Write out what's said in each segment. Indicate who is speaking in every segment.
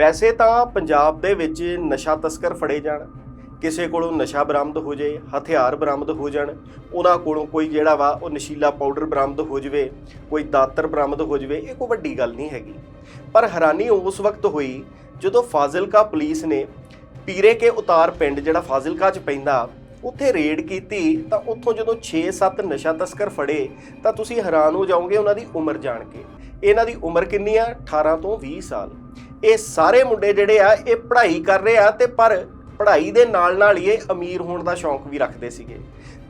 Speaker 1: ਵੈਸੇ ਤਾਂ ਪੰਜਾਬ ਦੇ ਵਿੱਚ ਨਸ਼ਾ ਤਸਕਰ ਫੜੇ ਜਾਣ, ਕਿਸੇ ਕੋਲੋਂ ਨਸ਼ਾ ਬਰਾਮਦ ਹੋ ਜਾਏ, ਹਥਿਆਰ ਬਰਾਮਦ ਹੋ ਜਾਣ, ਉਹਨਾਂ ਕੋਲੋਂ ਕੋਈ ਜਿਹੜਾ ਵਾ ਉਹ ਨਸ਼ੀਲਾ ਪਾਊਡਰ ਬਰਾਮਦ ਹੋ ਜਾਵੇ, ਕੋਈ ਦਾਤਰ ਬਰਾਮਦ ਹੋ ਜਾਵੇ, ਇਹ ਕੋਈ ਵੱਡੀ ਗੱਲ ਨਹੀਂ ਹੈਗੀ। ਪਰ ਹੈਰਾਨੀ ਉਸ ਵਕਤ ਹੋਈ ਜਦੋਂ ਫਾਜ਼ਿਲਕਾ ਪੁਲਿਸ ਨੇ ਪੀਰੇ ਕੇ ਉਤਾਰ ਪਿੰਡ ਜਿਹੜਾ ਫਾਜ਼ਿਲਕਾ ਚ ਪੈਂਦਾ, ਉੱਥੇ ਰੇਡ ਕੀਤੀ ਤਾਂ ਉੱਥੋਂ ਜਦੋਂ 6-7 ਨਸ਼ਾ ਤਸਕਰ ਫੜੇ, ਤਾਂ ਤੁਸੀਂ ਹੈਰਾਨ ਹੋ ਜਾਓਗੇ ਉਹਨਾਂ ਦੀ ਉਮਰ ਜਾਣ ਕੇ। ਇਹਨਾਂ ਦੀ ਉਮਰ ਕਿੰਨੀ ਆ? 18 ਤੋਂ 20 ਸਾਲ। ਇਹ ਸਾਰੇ ਮੁੰਡੇ ਜਿਹੜੇ ਆ, ਇਹ ਪੜ੍ਹਾਈ ਕਰ ਰਹੇ ਆ ਤੇ ਪਰ ਪੜ੍ਹਾਈ ਦੇ ਨਾਲ ਨਾਲ ਹੀ ਇਹ ਅਮੀਰ ਹੋਣ ਦਾ ਸ਼ੌਂਕ ਵੀ ਰੱਖਦੇ ਸੀਗੇ।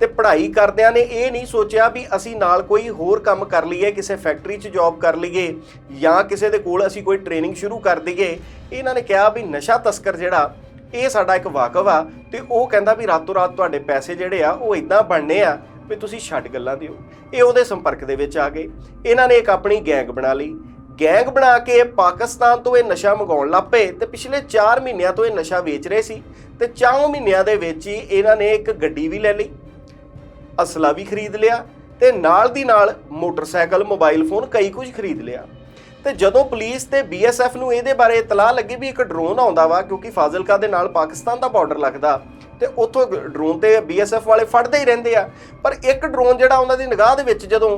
Speaker 1: ਤੇ ਪੜ੍ਹਾਈ ਕਰਦਿਆਂ ਨੇ ਇਹ ਨਹੀਂ ਸੋਚਿਆ ਵੀ ਅਸੀਂ ਨਾਲ ਕੋਈ ਹੋਰ ਕੰਮ ਕਰ ਲਈਏ, ਕਿਸੇ ਫੈਕਟਰੀ 'ਚ ਜੌਬ ਕਰ ਲਈਏ ਜਾਂ ਕਿਸੇ ਦੇ ਕੋਲ ਅਸੀਂ ਕੋਈ ਟ੍ਰੇਨਿੰਗ ਸ਼ੁਰੂ ਕਰ ਦਈਏ। ਇਹਨਾਂ ਨੇ ਕਿਹਾ ਵੀ ਨਸ਼ਾ ਤਸਕਰ ਜਿਹੜਾ, ਇਹ ਸਾਡਾ ਇੱਕ ਵਾਕਫ ਆ ਤੇ ਉਹ ਕਹਿੰਦਾ ਵੀ ਰਾਤੋਂ ਰਾਤ ਤੁਹਾਡੇ ਪੈਸੇ ਜਿਹੜੇ ਆ, ਉਹ ਇਦਾਂ ਬਣਨੇ ਆ ਵੀ ਤੁਸੀਂ ਛੱਡ ਗੱਲਾਂ ਦਿਓ। ਇਹ ਉਹਦੇ ਸੰਪਰਕ ਦੇ ਵਿੱਚ ਆ ਗਏ। ਇਹਨਾਂ ਨੇ ਇੱਕ ਆਪਣੀ ਗੈਂਗ ਬਣਾ ਲਈ। ਗੈਂਗ ਬਣਾ ਕੇ ਪਾਕਿਸਤਾਨ ਤੋਂ ਇਹ ਨਸ਼ਾ ਮੰਗਾਉਣ ਲੱਪੇ ਤੇ ਪਿਛਲੇ 4 ਮਹੀਨਿਆਂ ਤੋਂ ਇਹ ਨਸ਼ਾ ਵੇਚ ਰਹੇ ਸੀ ਤੇ 4 ਮਹੀਨਿਆਂ ਦੇ ਵਿੱਚ ਹੀ ਇਹਨਾਂ ਨੇ ਇੱਕ ਗੱਡੀ ਵੀ ਲੈ ਲਈ, ਅਸਲਾ ਵੀ ਖਰੀਦ ਲਿਆ ਤੇ ਨਾਲ ਦੀ ਨਾਲ ਮੋਟਰਸਾਈਕਲ, ਮੋਬਾਈਲ ਫੋਨ, ਕਈ ਕੁਝ ਖਰੀਦ ਲਿਆ। ਤੇ ਜਦੋਂ ਪੁਲਿਸ ਤੇ ਬੀਐਸਐਫ ਨੂੰ ਇਹਦੇ ਬਾਰੇ ਇਤਲਾਹ ਲੱਗੀ ਵੀ ਇੱਕ ਡਰੋਨ ਆਉਂਦਾ ਵਾ, ਕਿਉਂਕਿ ਫਾਜ਼ਿਲਕਾ ਦੇ ਨਾਲ ਪਾਕਿਸਤਾਨ ਦਾ ਬਾਰਡਰ ਲੱਗਦਾ, ਤੇ ਉੱਥੋਂ ਡਰੋਨ ਤੇ ਬੀਐਸਐਫ ਵਾਲੇ ਫੜਦੇ ਹੀ ਰਹਿੰਦੇ ਆ, ਪਰ ਇੱਕ ਡਰੋਨ ਜਿਹੜਾ ਉਹਨਾਂ ਦੀ ਨਿਗਾਹ ਦੇ ਵਿੱਚ ਜਦੋਂ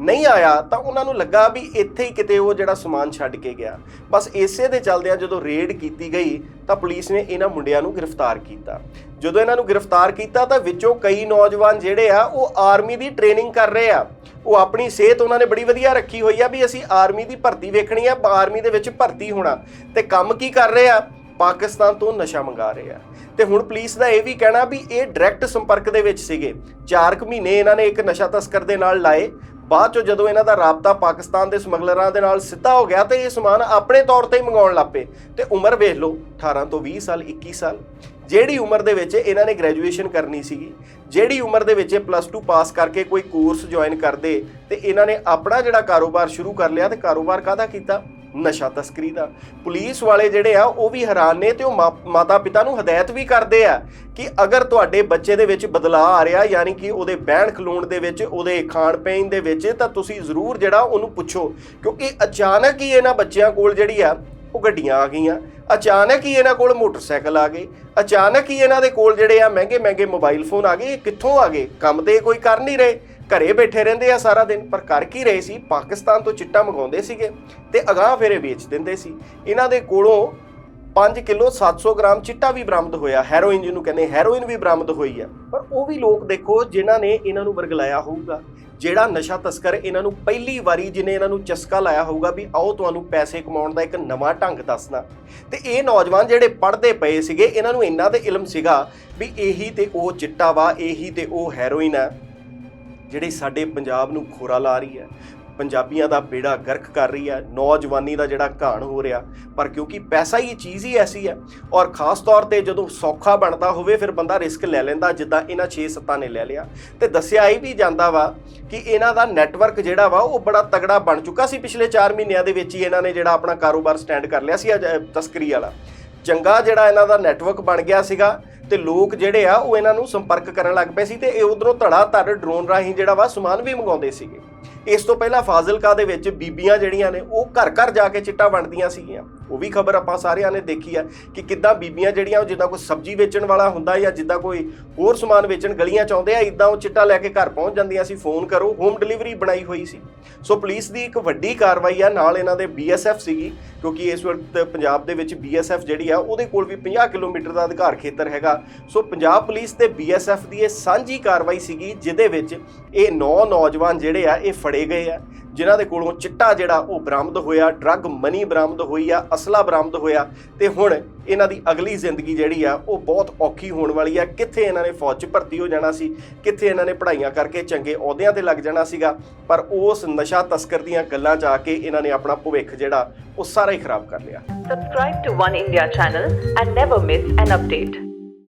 Speaker 1: ਨਹੀਂ ਆਇਆ ਤਾਂ ਉਹਨਾਂ ਨੂੰ ਲੱਗਾ ਵੀ ਇੱਥੇ ਹੀ ਕਿਤੇ ਉਹ ਜਿਹੜਾ ਸਮਾਨ ਛੱਡ ਕੇ ਗਿਆ। ਬਸ ਇਸੇ ਦੇ ਚੱਲਦਿਆਂ ਜਦੋਂ ਰੇਡ ਕੀਤੀ ਗਈ ਤਾਂ ਪੁਲਿਸ ਨੇ ਇਹਨਾਂ ਮੁੰਡਿਆਂ ਨੂੰ ਗ੍ਰਿਫਤਾਰ ਕੀਤਾ। ਜਦੋਂ ਇਹਨਾਂ ਨੂੰ ਗ੍ਰਿਫਤਾਰ ਕੀਤਾ ਤਾਂ ਵਿੱਚੋਂ ਕਈ ਨੌਜਵਾਨ ਜਿਹੜੇ ਆ, ਉਹ ਆਰਮੀ ਦੀ ਟ੍ਰੇਨਿੰਗ ਕਰ ਰਹੇ ਆ। ਉਹ ਆਪਣੀ ਸਿਹਤ ਉਹਨਾਂ ਨੇ ਬੜੀ ਵਧੀਆ ਰੱਖੀ ਹੋਈ ਆ ਵੀ ਅਸੀਂ ਆਰਮੀ ਦੀ ਭਰਤੀ ਵੇਖਣੀ ਆ, ਆਰਮੀ ਦੇ ਵਿੱਚ ਭਰਤੀ ਹੋਣਾ। ਤੇ ਕੰਮ ਕੀ ਕਰ ਰਹੇ ਆ? ਪਾਕਿਸਤਾਨ ਤੋਂ ਨਸ਼ਾ ਮੰਗਾ ਰਹੇ ਆ। ਤੇ ਹੁਣ ਪੁਲਿਸ ਦਾ ਇਹ ਵੀ ਕਹਿਣਾ ਵੀ ਇਹ ਡਾਇਰੈਕਟ ਸੰਪਰਕ ਦੇ ਵਿੱਚ ਸੀਗੇ। 4 ਕੁ ਮਹੀਨੇ ਇਹਨਾਂ ਨੇ ਇੱਕ ਨਸ਼ਾ ਤਸਕਰ ਦੇ ਨਾਲ ਲਾਏ। ਬਾਅਦ ਚੋਂ ਜਦੋਂ ਇਹਨਾਂ ਦਾ ਰਾਬਤਾ ਪਾਕਿਸਤਾਨ ਦੇ ਸਮਗਲਰਾਂ ਦੇ ਨਾਲ ਸਿੱਧਾ ਹੋ ਗਿਆ ਤੇ ਇਹ ਸਮਾਨ ਆਪਣੇ ਤੌਰ ਤੇ ਹੀ ਮੰਗਾਉਣ ਲੱਪੇ ਤੇ ਉਮਰ ਵੇਖ ਲਓ 18 ਤੋਂ 20 ਸਾਲ 21 ਸਾਲ। ਜਿਹੜੀ ਉਮਰ ਦੇ ਵਿੱਚ ਇਹਨਾਂ ਨੇ ਗ੍ਰੈਜੂਏਸ਼ਨ ਕਰਨੀ ਸੀਗੀ, ਜਿਹੜੀ ਉਮਰ ਦੇ ਵਿੱਚ ਇਹ ਪਲੱਸ 2 ਪਾਸ ਕਰਕੇ ਕੋਈ ਕੋਰਸ ਜੁਆਇਨ ਕਰਦੇ ਤੇ ਇਹਨਾਂ ਨੇ ਆਪਣਾ ਜਿਹੜਾ ਕਾਰੋਬਾਰ ਸ਼ੁਰੂ ਕਰ ਲਿਆ ਤੇ ਕਾਰੋਬਾਰ ਕਾਹਦਾ ਕੀਤਾ? ਨਸ਼ਾ ਤਸਕਰੀ ਦਾ। ਪੁਲਿਸ ਵਾਲੇ ਜਿਹੜੇ ਆ, ਉਹ ਵੀ ਹੈਰਾਨ ਨੇ ਤੇ ਉਹ ਮਾਤਾ ਪਿਤਾ ਨੂੰ ਹਦਾਇਤ ਵੀ ਕਰਦੇ ਆ ਕਿ ਅਗਰ ਤੁਹਾਡੇ ਬੱਚੇ ਦੇ ਵਿੱਚ ਬਦਲਾਅ ਆ ਰਿਹਾ, ਯਾਨੀ ਕਿ ਉਹਦੇ ਬਹਿਣ ਖਲੋਣ ਦੇ ਵਿੱਚ, ਉਹਦੇ ਖਾਣ ਪੀਣ ਦੇ ਵਿੱਚ, ਤਾਂ ਤੁਸੀਂ ਜ਼ਰੂਰ ਜਿਹੜਾ ਉਹਨੂੰ ਪੁੱਛੋ। ਕਿਉਂਕਿ ਅਚਾਨਕ ਹੀ ਇਹਨਾਂ ਬੱਚਿਆਂ ਕੋਲ ਜਿਹੜੀ ਆ, ਉਹ ਗੱਡੀਆਂ ਆ ਗਈਆਂ। ਅਚਾਨਕ ਹੀ ਇਹਨਾਂ ਕੋਲ ਮੋਟਰਸਾਈਕਲ ਆ ਗਏ। ਅਚਾਨਕ ਹੀ ਇਹਨਾਂ ਦੇ ਕੋਲ ਜਿਹੜੇ ਆ ਮਹਿੰਗੇ ਮਹਿੰਗੇ ਮੋਬਾਈਲ ਫੋਨ ਆ ਗਏ। ਇਹ ਕਿੱਥੋਂ ਆ ਗਏ? ਕੰਮ ਤੇ ਕੋਈ ਕਰ ਨਹੀਂ ਰਹੇ। ਘਰੇ ਬੈਠੇ ਰਹਿੰਦੇ ਆ ਸਾਰਾ ਦਿਨ, ਪਰ ਕਰ ਕੀ ਰਹੇ ਸੀ? ਪਾਕਿਸਤਾਨ ਤੋਂ ਚਿੱਟਾ ਮੰਗਾਉਂਦੇ ਸੀਗੇ ਤੇ ਅਗਾਹ ਫੇਰੇ ਵੇਚ ਦਿੰਦੇ ਸੀ। ਇਹਨਾਂ ਦੇ ਕੋਲੋਂ 5 ਕਿਲੋ 700 ਗ੍ਰਾਮ ਚਿੱਟਾ ਵੀ ਬਰਾਮਦ ਹੋਇਆ। ਹੈਰੋਇਨ ਜਿਹਨੂੰ ਕਹਿੰਦੇ, ਹੈਰੋਇਨ ਵੀ ਬਰਾਮਦ ਹੋਈ ਆ। ਪਰ ਉਹ ਵੀ ਲੋਕ ਦੇਖੋ, ਜਿਨ੍ਹਾਂ ਨੇ ਇਹਨਾਂ ਨੂੰ ਵਰਗਲਾਇਆ ਹੋਊਗਾ, ਜਿਹੜਾ ਨਸ਼ਾ ਤਸਕਰ ਇਹਨਾਂ ਨੂੰ ਪਹਿਲੀ ਵਾਰੀ ਜਿਹਨੇ ਇਹਨਾਂ ਨੂੰ ਚਸਕਾ ਲਾਇਆ ਹੋਊਗਾ ਵੀ ਆਓ ਤੁਹਾਨੂੰ ਪੈਸੇ ਕਮਾਉਣ ਦਾ ਇੱਕ ਨਵਾਂ ਢੰਗ ਦੱਸਣਾ। ਤੇ ਇਹ ਨੌਜਵਾਨ ਜਿਹੜੇ ਪੜ੍ਹਦੇ ਪਏ ਸੀਗੇ, ਇਹਨਾਂ ਨੂੰ ਇੰਨਾ ਤੇ ਇਲਮ ਸੀਗਾ ਵੀ ਇਹੀ ਤੇ ਉਹ ਚਿੱਟਾ ਵਾ, ਇਹੀ ਤੇ ਉਹ ਹੈਰੋਇਨ ਆ। ਜਿਹੜੀ ਸਾਡੇ ਪੰਜਾਬ ਨੂੰ ਖੋਰਾ ਲਾ ਰਹੀ ਹੈ, ਪੰਜਾਬੀਆਂ ਦਾ ਬੇੜਾ ਗਰਕ ਕਰ ਰਹੀ ਹੈ, ਨੌਜਵਾਨੀ ਦਾ ਜਿਹੜਾ ਘਾਣ ਹੋ ਰਿਹਾ, ਪਰ ਕਿਉਂਕਿ ਪੈਸਾ ਹੀ ਚੀਜ਼ ਹੀ ਐਸੀ ਹੈ ਔਰ ਖਾਸ ਤੌਰ ਤੇ ਜਦੋਂ ਸੌਖਾ ਬਣਦਾ ਹੋਵੇ ਫਿਰ ਬੰਦਾ ਰਿਸਕ ਲੈ ਲੈਂਦਾ ਜਿੱਦਾਂ ਇਹਨਾਂ 6-7 ਨੇ ਲੈ ਲਿਆ। ਤੇ ਦੱਸਿਆ ਇਹ ਵੀ ਜਾਂਦਾ ਵਾ ਕਿ ਇਹਨਾਂ ਦਾ ਨੈਟਵਰਕ ਜਿਹੜਾ ਵਾ ਉਹ ਬੜਾ ਤਗੜਾ ਬਣ ਚੁੱਕਾ ਸੀ ਪਿਛਲੇ 4 ਮਹੀਨਿਆਂ ਦੇ ਵਿੱਚ ਹੀ ਇਹਨਾਂ ਨੇ ਜਿਹੜਾ ਆਪਣਾ ਕਾਰੋਬਾਰ ਸਟੈਂਡ ਕਰ ਲਿਆ ਸੀ ਅਜ- ਤਸਕਰੀ ਵਾਲਾ। ਚੰਗਾ ਜਿਹੜਾ ਇਹਨਾਂ ਦਾ ਨੈਟਵਰਕ ਬਣ ਗਿਆ ਸੀਗਾ ਤੇ ਲੋਕ ਜਿਹੜੇ ਆ ਉਹ ਇਹਨਾਂ ਨੂੰ ਸੰਪਰਕ ਕਰਨ ਲੱਗ ਪਏ ਸੀ ਤੇ ਇਹ ਉਧਰੋਂ ਧੜਾ ਧੜ ਡਰੋਨ ਰਾਹੀਂ ਜਿਹੜਾ ਵਾ ਸਮਾਨ ਵੀ ਮੰਗਾਉਂਦੇ ਸੀਗੇ। ਇਸ ਤੋਂ ਪਹਿਲਾਂ ਫਾਜ਼ਿਲਕਾ ਦੇ ਵਿੱਚ ਬੀਬੀਆਂ ਜਿਹੜੀਆਂ ਨੇ, ਉਹ ਘਰ ਘਰ ਜਾ ਕੇ ਚਿੱਟਾ ਵੰਡਦੀਆਂ ਸੀਗੀਆਂ। ਉਹ ਵੀ ਖਬਰ ਆਪਾਂ ਸਾਰਿਆਂ ਨੇ ਦੇਖੀ ਆ ਕਿ ਕਿੱਦਾਂ ਬੀਬੀਆਂ ਜਿਹੜੀਆਂ, ਉਹ ਜਿੱਦਾਂ ਕੋਈ ਸਬਜ਼ੀ ਵੇਚਣ ਵਾਲਾ ਹੁੰਦਾ ਜਾਂ ਜਿੱਦਾਂ ਕੋਈ ਹੋਰ ਸਮਾਨ ਵੇਚਣ ਗਲੀਆਂ ਚ ਆਉਂਦੇ ਆ ਇਦਾਂ ਉਹ ਚਿੱਟਾ ਲੈ ਕੇ ਘਰ ਪਹੁੰਚ ਜਾਂਦੀਆਂ ਸੀ। ਫੋਨ ਕਰੋ, ਹੋਮ ਡਿਲੀਵਰੀ ਬਣਾਈ ਹੋਈ ਸੀ। ਸੋ ਪੁਲਿਸ ਦੀ ਇੱਕ ਵੱਡੀ ਕਾਰਵਾਈ ਆ, ਨਾਲ ਇਹਨਾਂ ਦੇ ਬੀਐਸਐਫ ਸੀਗੀ, ਕਿਉਂਕਿ ਇਸ ਵਕਤ ਪੰਜਾਬ ਦੇ ਵਿੱਚ ਬੀਐਸਐਫ ਜਿਹੜੀ ਆ, ਉਹਦੇ ਕੋਲ ਵੀ 50 ਕਿਲੋਮੀਟਰ ਦਾ ਅਧਿਕਾਰ ਖੇਤਰ ਹੈਗਾ। ਸੋ ਪੰਜਾਬ ਪੁਲਿਸ ਤੇ ਬੀਐਸਐਫ ਦੀ ਇਹ ਸਾਂਝੀ ਕਾਰਵਾਈ ਸੀਗੀ, ਜਿਹਦੇ ਵਿੱਚ ਇਹ ਨੌ ਨੌਜਵਾਨ ਜਿਹੜੇ ਆ ਇਹ ਫੜੇ ਗਏ ਆ, ਜਿਨ੍ਹਾਂ ਦੇ ਕੋਲੋਂ ਚਿੱਟਾ ਜਿਹੜਾ ਉਹ ਬਰਾਮਦ ਹੋਇਆ ਡਰੱਗ ਮਨੀ ਬਰਾਮਦ ਹੋਈ ਆ, ਅਸਲਾ ਬਰਾਮਦ ਹੋਇਆ ਤੇ ਹੁਣ ਇਹਨਾਂ ਦੀ ਅਗਲੀ ਜ਼ਿੰਦਗੀ ਜਿਹੜੀ ਆ, ਉਹ ਬਹੁਤ ਔਖੀ ਹੋਣ ਵਾਲੀ ਆ ਕਿੱਥੇ ਇਹਨਾਂ ਨੇ ਫੌਜ 'ਚ ਭਰਤੀ ਹੋ ਜਾਣਾ ਸੀ, ਕਿੱਥੇ ਇਹਨਾਂ ਨੇ ਪੜ੍ਹਾਈਆਂ ਕਰਕੇ ਚੰਗੇ ਅਹੁਦਿਆਂ ਤੇ ਲੱਗ ਜਾਣਾ ਸੀਗਾ, ਪਰ ਉਸ ਨਸ਼ਾ ਤਸਕਰ ਦੀਆਂ ਗੱਲਾਂ 'ਚ ਆ ਕੇ ਇਹਨਾਂ ਨੇ ਆਪਣਾ ਭਵਿੱਖ ਜਿਹੜਾ, ਉਹ ਸਾਰਾ ਹੀ ਖਰਾਬ ਕਰ ਲਿਆ
Speaker 2: Subscribe to One India channel and never miss an update.